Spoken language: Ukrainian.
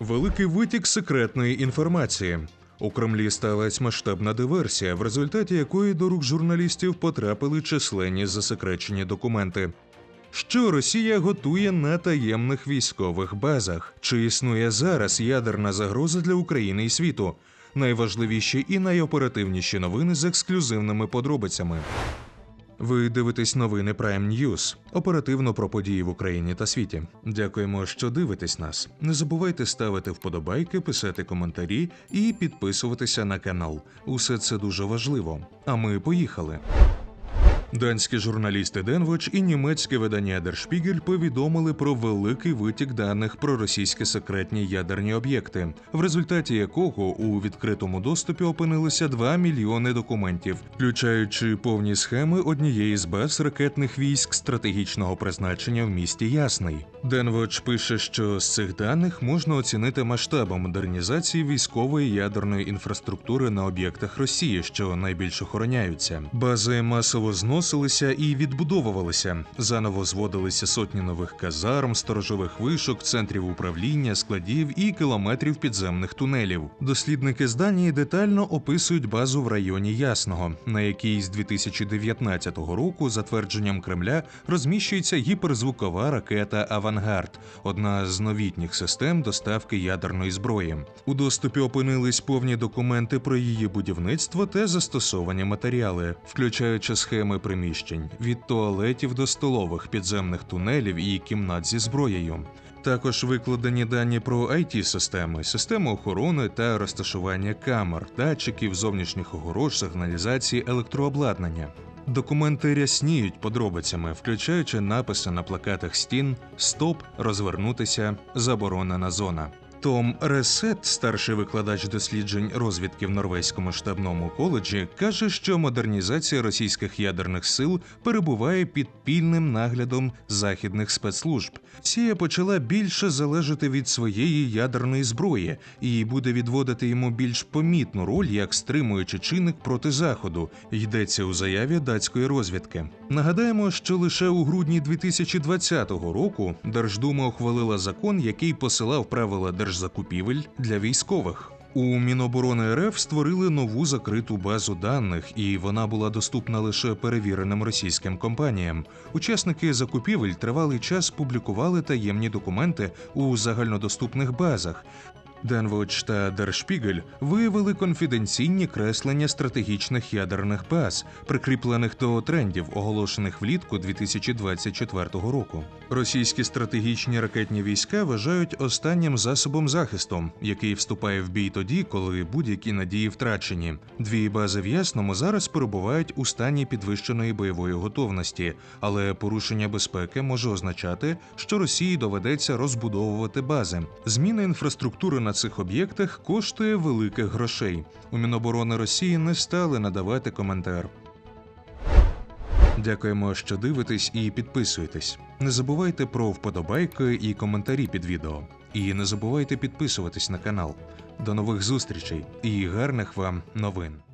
Великий витік секретної інформації. У Кремлі сталася масштабна диверсія, в результаті якої до рук журналістів потрапили численні засекречені документи. Що Росія готує на таємних військових базах? Чи існує зараз ядерна загроза для України і світу? Найважливіші і найоперативніші новини з ексклюзивними подробицями. Ви дивитесь новини Prime News. оперативно про події в Україні та світі. Дякуємо, що дивитесь нас. Не забувайте ставити вподобайки, писати коментарі і підписуватися на канал. Усе це дуже важливо. А ми поїхали. Данські журналісти Денвоч і німецьке видання Der повідомили про великий витік даних про російські секретні ядерні об'єкти, в результаті якого у відкритому доступі опинилися 2 мільйони документів, включаючи повні схеми однієї з баз ракетних військ стратегічного призначення в місті Ясний. Денвоч пише, що з цих даних можна оцінити масштаби модернізації військової ядерної інфраструктури на об'єктах Росії, що найбільш охороняються. Бази масово зносилися і відбудовувалися. Заново зводилися сотні нових казарм, сторожових вишок, центрів управління, складів і кілометрів підземних тунелів. Дослідники з Данії детально описують базу в районі Ясного, на якій з 2019 року, за твердженням Кремля, розміщується гіперзвукова ракета Авангард, одна з новітніх систем доставки ядерної зброї. У доступі опинились повні документи про її будівництво та застосовані матеріали, включаючи схеми приміщень від туалетів до столових підземних тунелів і кімнат зі зброєю. Також викладені дані про it системи системи охорони та розташування камер, датчиків зовнішніх огорож, сигналізації, електрообладнання. Документи рясніють подробицями, включаючи написи на плакатах стін Стоп, розвернутися, заборонена зона. Том Ресет, старший викладач досліджень розвідки в Норвезькому штабному коледжі, каже, що модернізація російських ядерних сил перебуває під пільним наглядом західних спецслужб. Сія почала більше залежати від своєї ядерної зброї і буде відводити йому більш помітну роль як стримуючий чинник проти заходу. Йдеться у заяві датської розвідки. Нагадаємо, що лише у грудні 2020 року Держдума ухвалила закон, який посилав правила держзакупівель для військових. У Міноборони РФ створили нову закриту базу даних, і вона була доступна лише перевіреним російським компаніям. Учасники закупівель тривалий час публікували таємні документи у загальнодоступних базах. Денвоч та Дершпігель виявили конфіденційні креслення стратегічних ядерних баз, прикріплених до трендів, оголошених влітку 2024 року. Російські стратегічні ракетні війська вважають останнім засобом захисту, який вступає в бій тоді, коли будь-які надії втрачені. Дві бази в Ясному зараз перебувають у стані підвищеної бойової готовності, але порушення безпеки може означати, що Росії доведеться розбудовувати бази. Зміна інфраструктури на цих об'єктах коштує великих грошей. У Міноборони Росії не стали надавати коментар. Дякуємо, що дивитесь і підписуєтесь. Не забувайте про вподобайки і коментарі під відео. І не забувайте підписуватись на канал. До нових зустрічей і гарних вам новин.